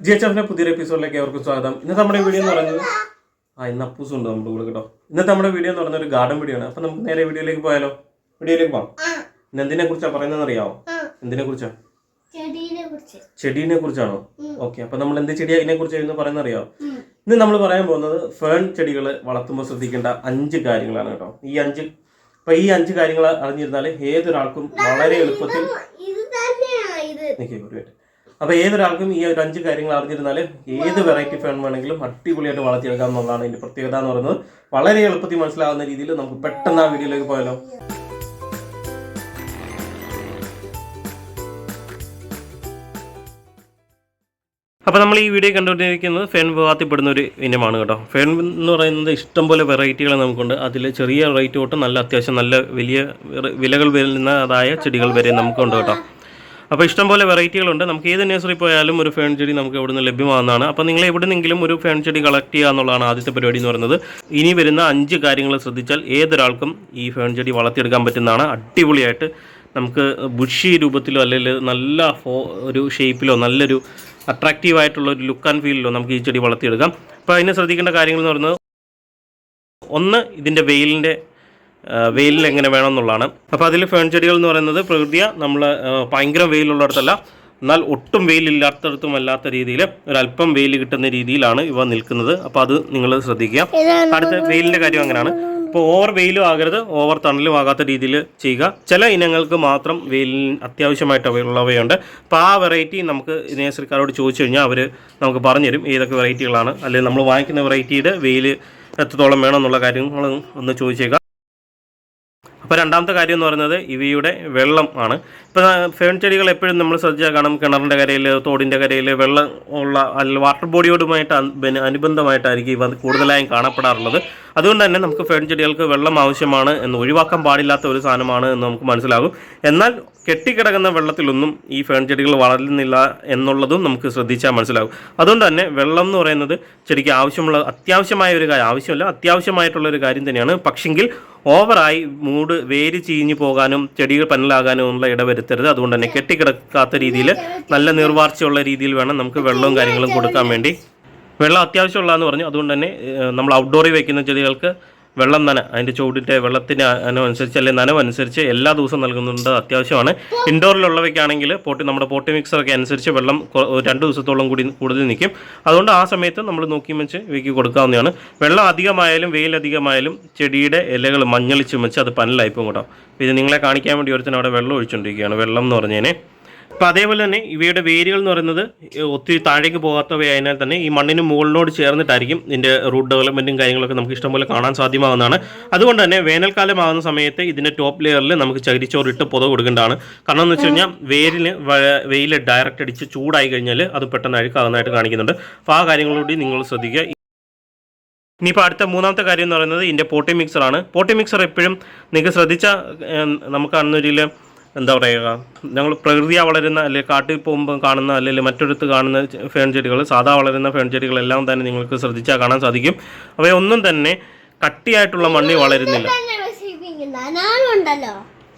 G H എഫിന്റെ പുതിയൊരു എപ്പിസോഡിലേക്ക് അവർക്ക് സ്വാഗതം. ഇന്നത്തെ നമ്മുടെ വീഡിയോ എന്ന് പറയുന്നത് ആ ഇന്ന് അപ്പൂസ് ഉണ്ട് നമ്മുടെ കൂടെ കേട്ടോ. ഇന്നത്തെ നമ്മുടെ വീഡിയോ എന്ന് പറയുന്നത് ഒരു ഗാർഡൻ വീഡിയോ ആണ്. അപ്പൊ നമുക്ക് നേരെ വീഡിയോയിലേക്ക് പോയാലോ? വീഡിയോയിലേക്ക് പോകാം ഇന്ന് എന്തിനെ കുറിച്ചാണ് പറയുന്നത് അറിയാമോ എന്തിനെ കുറിച്ചാ? ചെടീനെ കുറിച്ച്. ചെടീനെ കുറിച്ചാണോ? ഓക്കെ അപ്പൊ നമ്മൾ എന്ത് ചെടിയാ ഇതിനെ കുറിച്ച് ഇന്ന് പറയുന്നത് അറിയാമോ ഇന്ന് നമ്മൾ പറയാൻ പോകുന്നത് ഫേൺ ചെടികൾ വളർത്തുമ്പോൾ ശ്രദ്ധിക്കേണ്ട അഞ്ച് കാര്യങ്ങളാണ് കേട്ടോ. ഈ അഞ്ച് അപ്പൊ ഈ അഞ്ച് കാര്യങ്ങൾ അറിഞ്ഞിരുന്നാൽ ഏതൊരാൾക്കും വളരെ എളുപ്പത്തിൽ ഒരു മിനിറ്റ് അപ്പൊ ഏതൊരാൾക്കും ഈ ഒരു അഞ്ച് കാര്യങ്ങൾ അറിഞ്ഞിരുന്നാൽ ഏത് വെറൈറ്റി ഫേൺ വേണമെങ്കിലും അടിപൊളിയായിട്ട് വളർത്തിയെടുക്കാം എന്നുള്ളതാണ് ഇതിന്റെ പ്രത്യേകത എന്ന് പറയുന്നത്. വളരെ എളുപ്പത്തിൽ മനസ്സിലാവുന്ന രീതിയിൽ നമുക്ക് പെട്ടെന്ന് ആ വീഡിയോയിലേക്ക് പോയാലോ? അപ്പോൾ നമ്മൾ ഈ വീഡിയോ കണ്ടുകൊണ്ടിരിക്കുന്നത് ഫെൻ വിഭാഗത്തിൽപ്പെടുന്ന ഒരു ഇനമാണ് കേട്ടോ. ഫെൻ എന്ന് പറയുന്നത് ഇഷ്ടംപോലെ വെറൈറ്റികൾ നമുക്കുണ്ട്. അതിൽ ചെറിയ റേറ്റ് തൊട്ട് നല്ല അത്യാവശ്യം നല്ല വലിയ വിലകൾ വിലകൾ വരുന്നതായ ചെടികൾ വരെ നമുക്കുണ്ട് കേട്ടോ. അപ്പോൾ ഇഷ്ടംപോലെ വെറൈറ്റികളുണ്ട്. നമുക്ക് ഏത് നഴ്സറി പോയാലും ഒരു ഫേൺ ചെടി നമുക്ക് ഇവിടെ നിന്ന് ലഭ്യമാകുന്നതാണ് അപ്പോൾ നിങ്ങൾ എവിടെന്നെങ്കിലും ഒരു ഫേൺ ചെടി കളക്ട് ചെയ്യുക എന്നുള്ളതാണ് ആദ്യത്തെ പരിപാടി എന്ന് പറയുന്നത്. ഇനി വരുന്ന അഞ്ച് കാര്യങ്ങൾ ശ്രദ്ധിച്ചാൽ ഏതൊരാൾക്കും ഈ ഫേൺ ചെടി വളർത്തിയെടുക്കാൻ പറ്റുന്നതാണ്. അടിപൊളിയായിട്ട് നമുക്ക് ബുഷി രൂപത്തിലോ അല്ലെങ്കിൽ നല്ല ഫോ ഒരു ഷേപ്പിലോ നല്ലൊരു അട്രാക്റ്റീവ് ആയിട്ടുള്ള ഒരു ലുക്ക് ആൻഡ് ഫീലിലോ നമുക്ക് ഈ ചെടി വളർത്തിയെടുക്കാം. അപ്പോൾ അതിനെ ശ്രദ്ധിക്കേണ്ട കാര്യങ്ങൾ എന്ന് പറയുന്നത് ഒന്ന് ഇതിന്റെ വെയിലിന്റെ വെയിലിൽ എങ്ങനെ വേണം എന്നുള്ളതാണ് അപ്പോൾ അതിൽ ഫേൺ ചെടികൾ എന്ന് പറയുന്നത് പ്രകൃതിയ നമ്മൾ ഭയങ്കര വെയിലുള്ളിടത്തല്ല. എന്നാൽ ഒട്ടും വെയിലില്ലാത്തടത്തും അല്ലാത്ത രീതിയിൽ ഒരല്പം വെയിൽ കിട്ടുന്ന രീതിയിലാണ് ഇവ നിൽക്കുന്നത്. അപ്പോൾ അത് നിങ്ങൾ ശ്രദ്ധിക്കുക. അടുത്ത വെയിലിന്റെ കാര്യം അങ്ങനെയാണ്. ഇപ്പോൾ ഓവർ വെയിലും ആകരുത് ഓവർ തണലും ആകാത്ത രീതിയിൽ ചെയ്യുക. ചില ഇനങ്ങൾക്ക് മാത്രം വെയിലിൽ അത്യാവശ്യമായിട്ട് ഉള്ളവയുണ്ട് അപ്പോൾ ആ വെറൈറ്റി നമുക്ക് നേസർക്കാരോട് ചോദിച്ചു കഴിഞ്ഞാൽ അവർ നമുക്ക് പറഞ്ഞുതരും ഏതൊക്കെ വെറൈറ്റികളാണ് അല്ലെങ്കിൽ നമ്മൾ വാങ്ങിക്കുന്ന വെറൈറ്റിയുടെ വെയിൽ എത്രത്തോളം വേണം എന്നുള്ള കാര്യങ്ങൾ ഒന്ന് ചോദിച്ചേക്കാം. അപ്പോൾ രണ്ടാമത്തെ കാര്യം എന്ന് പറയുന്നത് ഇവയുടെ വെള്ളം ആണ്. ഇപ്പോൾ ഫേൺ ചെടികൾ എപ്പോഴും നമ്മൾ ശ്രദ്ധിച്ചാൽ കാണും കിണറിന്റെ കരയിൽ തോടിന്റെ കരയിൽ വെള്ളം ഉള്ള അല്ലെങ്കിൽ വാട്ടർ ബോഡിയോടുമായിട്ട് അനുബന്ധമായിട്ടായിരിക്കും ഇവ കൂടുതലായും കാണപ്പെടാറുള്ളത്. അതുകൊണ്ട് തന്നെ നമുക്ക് ഫേൺ ചെടികൾക്ക് വെള്ളം ആവശ്യമാണ് എന്ന് ഒഴിവാക്കാൻ പാടില്ലാത്ത ഒരു സാധനമാണ് എന്ന് നമുക്ക് മനസ്സിലാകും. എന്നാൽ കെട്ടിക്കിടക്കുന്ന വെള്ളത്തിലൊന്നും ഈ ഫേൺ ചെടികൾ വളരുന്നില്ല എന്നുള്ളതും നമുക്ക് ശ്രദ്ധിച്ചാൽ മനസ്സിലാകും. അതുകൊണ്ട് തന്നെ വെള്ളം എന്ന് പറയുന്നത് ചെടിക്ക് ആവശ്യമുള്ള അത്യാവശ്യമായ ഒരു കാര്യം ആവശ്യമല്ല അത്യാവശ്യമായിട്ടുള്ള ഒരു കാര്യം തന്നെയാണ്. പക്ഷെങ്കിൽ ഓവറായി മൂട് വേര് ചീഞ്ഞു പോകാനും ചെടികൾ പന്നലാകാനും ഉള്ള ഇടവരുത്തരുത്. അതുകൊണ്ട് തന്നെ കെട്ടിക്കിടക്കാത്ത രീതിയിൽ നല്ല നിർവാർച്ചയുള്ള രീതിയിൽ വേണം നമുക്ക് വെള്ളവും കാര്യങ്ങളും കൊടുക്കാൻ വേണ്ടി. വെള്ളം അത്യാവശ്യമുള്ളതെന്ന് പറഞ്ഞു. അതുകൊണ്ട് തന്നെ നമ്മൾ ഔട്ട്ഡോറിൽ വയ്ക്കുന്ന ചെടികൾക്ക് വെള്ളം നന അതിന്റെ ചൂടിന്റെ വെള്ളത്തിന്റെ അനുസരിച്ച് അല്ലെങ്കിൽ നനവനുസരിച്ച് എല്ലാ ദിവസവും നൽകുന്നുണ്ട് അത്യാവശ്യമാണ്. ഇൻഡോറിലുള്ളവയ്ക്കാണെങ്കിൽ പോട്ടി നമ്മുടെ പോട്ടി മിക്സറൊക്കെ അനുസരിച്ച് വെള്ളം രണ്ട് ദിവസത്തോളം കൂടി കൂടുതൽ നിൽക്കും. അതുകൊണ്ട് ആ സമയത്ത് നമ്മൾ നോക്കി വെച്ച് ഇവയ്ക്ക് കൊടുക്കാവുന്നതാണ്. വെള്ളം അധികമായാലും വെയിൽ അധികമായാലും ചെടിയുടെ ഇലകൾ മഞ്ഞളിച്ച് വെച്ച് അത് പനലായിപ്പോ കേട്ടോ. ഇത് നിങ്ങളെ കാണിക്കാൻ വേണ്ടി ഒരുത്തൻ അവിടെ വെള്ളം ഒഴിച്ചുകൊണ്ടിരിക്കുകയാണ് വെള്ളം എന്ന് പറഞ്ഞതിനെ അപ്പോൾ അതേപോലെ തന്നെ ഇവയുടെ വേരുകൾ എന്ന് പറയുന്നത് ഒത്തിരി താഴേക്ക് പോകാത്തവയായതിനാൽ തന്നെ ഈ മണ്ണിന് മുകളിനോട് ചേർന്നിട്ടായിരിക്കും ഇതിന്റെ റൂട്ട് ഡെവലപ്മെന്റും കാര്യങ്ങളൊക്കെ നമുക്ക് ഇഷ്ടംപോലെ കാണാൻ സാധ്യമാകുന്നതാണ് അതുകൊണ്ട് തന്നെ വേനൽക്കാലമാകുന്ന സമയത്ത് ഇതിന്റെ ടോപ്പ് ലെയറിൽ നമുക്ക് ചകിരിച്ചോറിട്ട് പുത കൊടുക്കേണ്ടതാണ്. കാരണം എന്ന് വെച്ച് കഴിഞ്ഞാൽ വേരിന് വെയിൽ ഡയറക്റ്റ് അടിച്ച് ചൂടായി കഴിഞ്ഞാൽ അത് പെട്ടെന്ന് അഴുക്കാകുന്നതായിട്ട് കാണിക്കുന്നുണ്ട്. അപ്പോൾ ആ കാര്യങ്ങളോട് നിങ്ങൾ ശ്രദ്ധിക്കുക. ഇനിയിപ്പോൾ അടുത്ത മൂന്നാമത്തെ കാര്യം എന്ന് പറയുന്നത് ഇതിന്റെ പോട്ടി മിക്സറാണ് പോട്ടി മിക്സർ എപ്പോഴും നിങ്ങൾക്ക് ശ്രദ്ധിച്ചാൽ നമുക്ക് കാണുന്ന രീതിയിൽ എന്താ പറയുക ഞങ്ങൾ പ്രകൃതിയാ വളരുന്ന അല്ലെങ്കിൽ കാട്ടിൽ പോകുമ്പോൾ കാണുന്ന അല്ലെങ്കിൽ മറ്റൊരിടത്ത് കാണുന്ന ഫേൺ ചെടികൾ സാധാ വളരുന്ന ഫേൺ ചെടികളെല്ലാം തന്നെ നിങ്ങൾക്ക് ശ്രദ്ധിച്ചാൽ കാണാൻ സാധിക്കും. അവയൊന്നും തന്നെ കട്ടിയായിട്ടുള്ള മണ്ണിൽ വളരുന്നില്ല.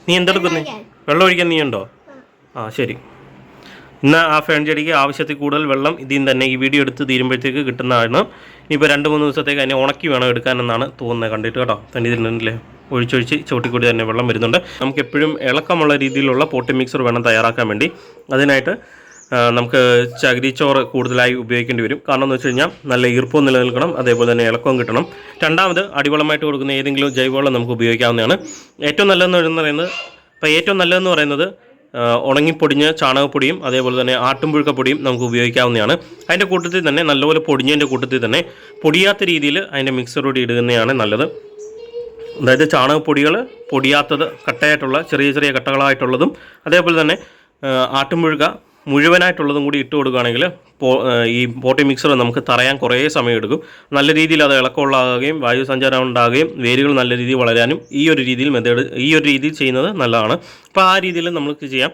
നീ എന്തെടുക്കുന്നേ? വെള്ളം ഒഴിക്കാൻ നീ ഉണ്ടോ ആ ശരി. ഇന്ന് ആ ഫേൺ ചെടിക്ക് ആവശ്യത്തിൽ കൂടുതൽ വെള്ളം ഇതിൽ തന്നെ ഈ വീഡിയോ എടുത്ത് തീരുമ്പോഴത്തേക്ക് കിട്ടുന്നതാണ്. ഇനിയിപ്പോൾ രണ്ട് മൂന്ന് ദിവസത്തേക്ക് അതിനെ ഉണക്കി വേണം എടുക്കാനെന്നാണ് തോന്നുന്നത്. കണ്ടിട്ട് കേട്ടോ? തന്നെ ഇതിലുണ്ടല്ലേ ഒഴിച്ചൊഴിച്ച് ചവിട്ടിക്കൂടി തന്നെ വെള്ളം വരുന്നുണ്ട്. നമുക്ക് എപ്പോഴും ഇളക്കമുള്ള രീതിയിലുള്ള പോട്ടി മിക്സർ വേണം തയ്യാറാക്കാൻ വേണ്ടി. അതിനായിട്ട് നമുക്ക് ചകിരിച്ചോറ് കൂടുതലായി ഉപയോഗിക്കേണ്ടി വരും. കാരണം എന്ന് വെച്ച് കഴിഞ്ഞാൽ നല്ല ഈർപ്പവും നിലനിൽക്കണം അതേപോലെ തന്നെ ഇളക്കവും കിട്ടണം. രണ്ടാമത് അടിവളമായിട്ട് കൊടുക്കുന്ന ഏതെങ്കിലും ജൈവവളം നമുക്ക് ഉപയോഗിക്കാവുന്നതാണ്. ഏറ്റവും നല്ലതെന്ന് പറയുന്നത് ഇപ്പോൾ ഏറ്റവും നല്ലതെന്ന് പറയുന്നത് ഉണങ്ങിപ്പൊടിഞ്ഞ ചാണകപ്പൊടിയും അതേപോലെ തന്നെ ആട്ടുംപുഴുക്കപ്പൊടിയും നമുക്ക് ഉപയോഗിക്കാവുന്നതാണ്. അതിന്റെ കൂട്ടത്തിൽ തന്നെ നല്ലപോലെ പൊടിഞ്ഞതിന്റെ കൂട്ടത്തിൽ തന്നെ പൊടിയാത്ത രീതിയിൽ അതിന്റെ മിക്സറോട് ഇടുന്നതാണ് നല്ലത്. അതായത് ചാണകപ്പൊടികൾ പൊടിയാത്തത് കട്ടയായിട്ടുള്ള ചെറിയ ചെറിയ കട്ടകളായിട്ടുള്ളതും അതേപോലെ തന്നെ ആ, ആട്ടുംപുഴുക മുഴുവനായിട്ടുള്ളതും കൂടി ഇട്ട് കൊടുക്കുകയാണെങ്കിൽ ഈ പോട്ടി മിക്സർ നമുക്ക് തറയാൻ കുറേ സമയമെടുക്കും നല്ല രീതിയിൽ അത് ഇളക്കമുള്ളാകുകയും വായു സഞ്ചാരം ഉണ്ടാകുകയും വേരുകൾ നല്ല രീതിയിൽ വളരാനും ഈ ഒരു രീതിയിൽ മെത്തേഡ് ഈ ഒരു രീതിയിൽ ചെയ്യുന്നത് നല്ലതാണ്. അപ്പോൾ ആ രീതിയിൽ നമുക്ക് ചെയ്യാം.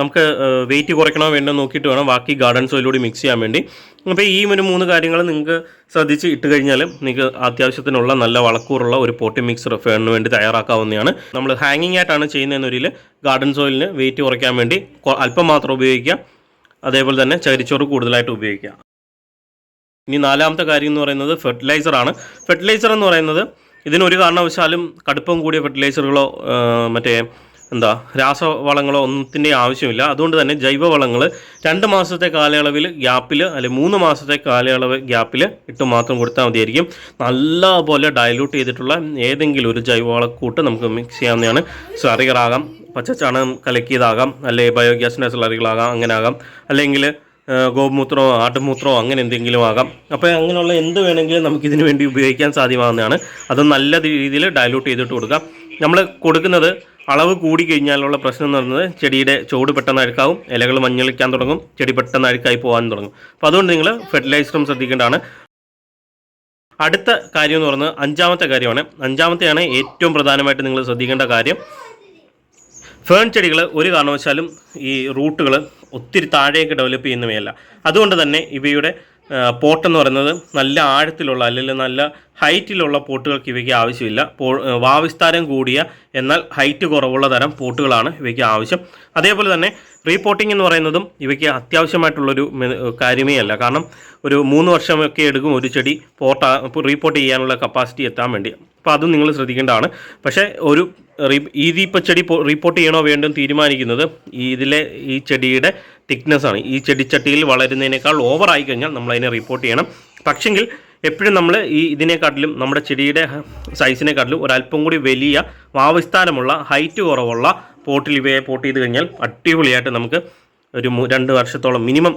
നമുക്ക് വെയിറ്റ് കുറയ്ക്കണോ വേണ്ടോ നോക്കിയിട്ട് വേണം ബാക്കി ഗാർഡൻ സോയിലൂടെ മിക്സ് ചെയ്യാൻ വേണ്ടി. അപ്പോൾ ഈ ഒരു മൂന്ന് കാര്യങ്ങൾ നിങ്ങൾക്ക് ശ്രദ്ധിച്ച് ഇട്ട് കഴിഞ്ഞാൽ നിങ്ങൾക്ക് അത്യാവശ്യത്തിനുള്ള നല്ല വളക്കൂറുള്ള ഒരു പോട്ടി മിക്സർ ഫേണിന് വേണ്ടി തയ്യാറാക്കാവുന്നതാണ്. നമ്മൾ ഹാങ്ങിങ് ആയിട്ടാണ് ചെയ്യുന്നതെന്നൊരിൽ ഗാർഡൻ സോയിലിന് വെയിറ്റ് കുറയ്ക്കാൻ വേണ്ടി അല്പം മാത്രം ഉപയോഗിക്കുക അതേപോലെ തന്നെ ചരിച്ചോറ് കൂടുതലായിട്ട് ഉപയോഗിക്കുക ഇനി നാലാമത്തെ കാര്യം എന്ന് പറയുന്നത് ഫെർട്ടിലൈസറാണ് ഫെർട്ടിലൈസർ എന്ന് പറയുന്നത് ഇതിനൊരു കാരണവശാലും കടുപ്പം കൂടിയ ഫെർട്ടിലൈസറുകളോ മറ്റേ എന്താ രാസവളങ്ങളോ ഒന്നത്തിന്റെ ആവശ്യമില്ല. അതുകൊണ്ട് തന്നെ ജൈവവളങ്ങൾ രണ്ട് മാസത്തെ കാലയളവിൽ ഗ്യാപ്പിൽ അല്ലെങ്കിൽ മൂന്ന് മാസത്തെ കാലയളവ് ഗ്യാപ്പിൽ ഇട്ട് മാത്രം കൊടുത്താൽ മതിയായിരിക്കും. നല്ലപോലെ ഡയലൂട്ട് ചെയ്തിട്ടുള്ള ഏതെങ്കിലും ഒരു ജൈവവളക്കൂട്ട് നമുക്ക് മിക്സ് ചെയ്യാവുന്നതാണ്. സ്ലറികളാകാം പച്ചച്ചാണകം കലക്കിയതാകാം അല്ലെങ്കിൽ ബയോഗ്യാസിന്റെ സ്ലറികളാകാം അങ്ങനെ ആകാം അല്ലെങ്കിൽ ഗോമൂത്രമോ ആട്ടുമൂത്രമോ അങ്ങനെ എന്തെങ്കിലും ആകാം. അപ്പോൾ അങ്ങനെയുള്ള എന്ത് വേണമെങ്കിലും നമുക്ക് ഇതിനു വേണ്ടി ഉപയോഗിക്കാൻ സാധ്യമാകുന്നതാണ് അത് നല്ല രീതിയിൽ ഡയലൂട്ട് ചെയ്തിട്ട് കൊടുക്കാം. നമ്മൾ കൊടുക്കുന്നത് അളവ് കൂടി കഴിഞ്ഞാലുള്ള പ്രശ്നം എന്ന് പറയുന്നത് ചെടിയുടെ ചുവട് പെട്ടെന്ന് അഴുക്കാവും ഇലകൾ മഞ്ഞളിക്കാൻ തുടങ്ങും ചെടി പെട്ടെന്ന് അഴുക്കായി പോകാൻ തുടങ്ങും. അപ്പോൾ അതുകൊണ്ട് നിങ്ങൾ ഫെർട്ടിലൈസറും ശ്രദ്ധിക്കേണ്ടതാണ്. അടുത്ത കാര്യം എന്ന് പറയുന്നത് അഞ്ചാമത്തെ കാര്യമാണ്. അഞ്ചാമത്തെയാണ് ഏറ്റവും പ്രധാനമായിട്ട് നിങ്ങൾ ശ്രദ്ധിക്കേണ്ട കാര്യം. ഫേൺ ചെടികൾ ഒരു കാരണവശാലും ഈ റൂട്ടുകൾ ഒത്തിരി താഴേക്ക് ഡെവലപ്പ് ചെയ്യുന്നവയല്ല. അതുകൊണ്ട് തന്നെ ഇവയുടെ പോട്ട് എന്ന് പറയുന്നത് നല്ല ആഴത്തിലുള്ള അല്ലെങ്കിൽ നല്ല ഹൈറ്റിലുള്ള പോട്ടുകൾക്ക് ഇവയ്ക്ക് ആവശ്യമില്ല. പോ വാവിസ്താരം കൂടിയ എന്നാൽ ഹൈറ്റ് കുറവുള്ള തരം പോട്ടുകളാണ് ഇവയ്ക്ക് ആവശ്യം. അതേപോലെ തന്നെ റീപോട്ടിംഗ് എന്ന് പറയുന്നതും ഇവയ്ക്ക് അത്യാവശ്യമായിട്ടുള്ളൊരു കാര്യമേ അല്ല. കാരണം ഒരു മൂന്ന് വർഷമൊക്കെ എടുക്കും ഒരു ചെടി പോട്ട റീപോർട്ട് ചെയ്യാനുള്ള കപ്പാസിറ്റി എത്താൻ വേണ്ടി. അപ്പോൾ അതും നിങ്ങൾ ശ്രദ്ധിക്കേണ്ടതാണ്. പക്ഷേ ഒരു റീ ഇതിപ്പോൾ ചെടി റിപ്പോർട്ട് ചെയ്യണോ വേണ്ടോ തീരുമാനിക്കുന്നത് ഇതിലെ ഈ ചെടിയുടെ തിക്നെസ് ആണ് ഈ ചെടിച്ചട്ടിയിൽ വളരുന്നതിനേക്കാൾ ഓവർ ആയി കഴിഞ്ഞാൽ നമ്മൾ അതിനെ റിപ്പോർട്ട് ചെയ്യണം. പക്ഷെങ്കിൽ എപ്പോഴും നമ്മൾ ഈ ഇതിനെക്കാട്ടിലും നമ്മുടെ ചെടിയുടെ സൈസിനെക്കാട്ടിലും ഒരല്പം കൂടി വലിയ വാവിസ്ഥാനമുള്ള ഹൈറ്റ് കുറവുള്ള പോട്ടിൽ ഇവയെ പോട്ട് ചെയ്ത് കഴിഞ്ഞാൽ അടിപൊളിയായിട്ട് നമുക്ക് ഒരു രണ്ട് വർഷത്തോളം മിനിമം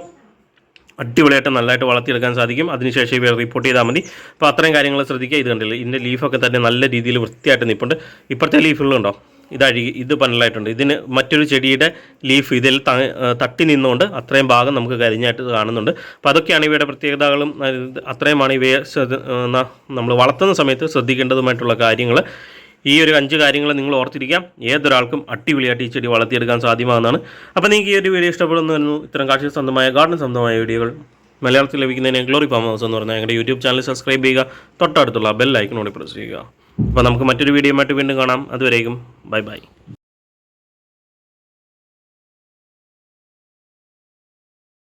അടിപൊളിയായിട്ട് നല്ലതായിട്ട് വളർത്തിയെടുക്കാൻ സാധിക്കും. അതിനുശേഷം ഇവ റിപ്പോർട്ട് ചെയ്താൽ മതി. അപ്പോൾ അത്രയും കാര്യങ്ങൾ ശ്രദ്ധിക്കുക. ഇത് കണ്ടില്ല? ഇതിന്റെ ലീഫൊക്കെ തന്നെ നല്ല രീതിയിൽ വൃത്തിയായിട്ട് നിൽപ്പുണ്ട് ഇപ്പോഴത്തെ ലീഫുകളുണ്ടോ ഇത് അഴുകി ഇത് പനലായിട്ടുണ്ട് ഇതിന് മറ്റൊരു ചെടിയുടെ ലീഫ് ഇതിൽ തട്ടി നിന്നുകൊണ്ട് അത്രയും ഭാഗം നമുക്ക് കരിഞ്ഞായിട്ട് കാണുന്നുണ്ട്. അപ്പോൾ അതൊക്കെയാണ് ഇവയുടെ പ്രത്യേകതകളും അത് അത്രയുമാണ് ഇവയെ നമ്മൾ വളർത്തുന്ന സമയത്ത് ശ്രദ്ധിക്കേണ്ടതുമായിട്ടുള്ള കാര്യങ്ങൾ ഈ ഒരു അഞ്ച് കാര്യങ്ങൾ നിങ്ങൾ ഓർത്തിരിക്കാം. ഏതൊരാൾക്കും അടിപൊളിയായിട്ട് ഈ ചെടി വളർത്തിയെടുക്കാൻ സാധ്യമാകുന്നതാണ്. അപ്പോൾ നിങ്ങൾക്ക് ഈ ഒരു വീഡിയോ ഇഷ്ടപ്പെടുന്നു വരുന്നു ഇത്തരം കാർഷിക സ്വന്തമായ ഗാർഡൻ സ്വന്തമായ വീഡിയോകൾ മലയാളത്തിൽ ലഭിക്കുന്നതിന് ഗ്ലോറി ഫാം ഹൗസ് എന്ന് പറഞ്ഞാൽ ഞങ്ങളുടെ യൂട്യൂബ് ചാനൽ സബ്സ്ക്രൈബ് ചെയ്യുക. തൊട്ടടുത്തുള്ള ബെൽ ഐക്കണോട് പ്രസ് ചെയ്യുക. അപ്പോൾ നമുക്ക് മറ്റൊരു വീഡിയോ ആയിട്ട് വീണ്ടും കാണാം. അതുവരേക്കും Bye bye.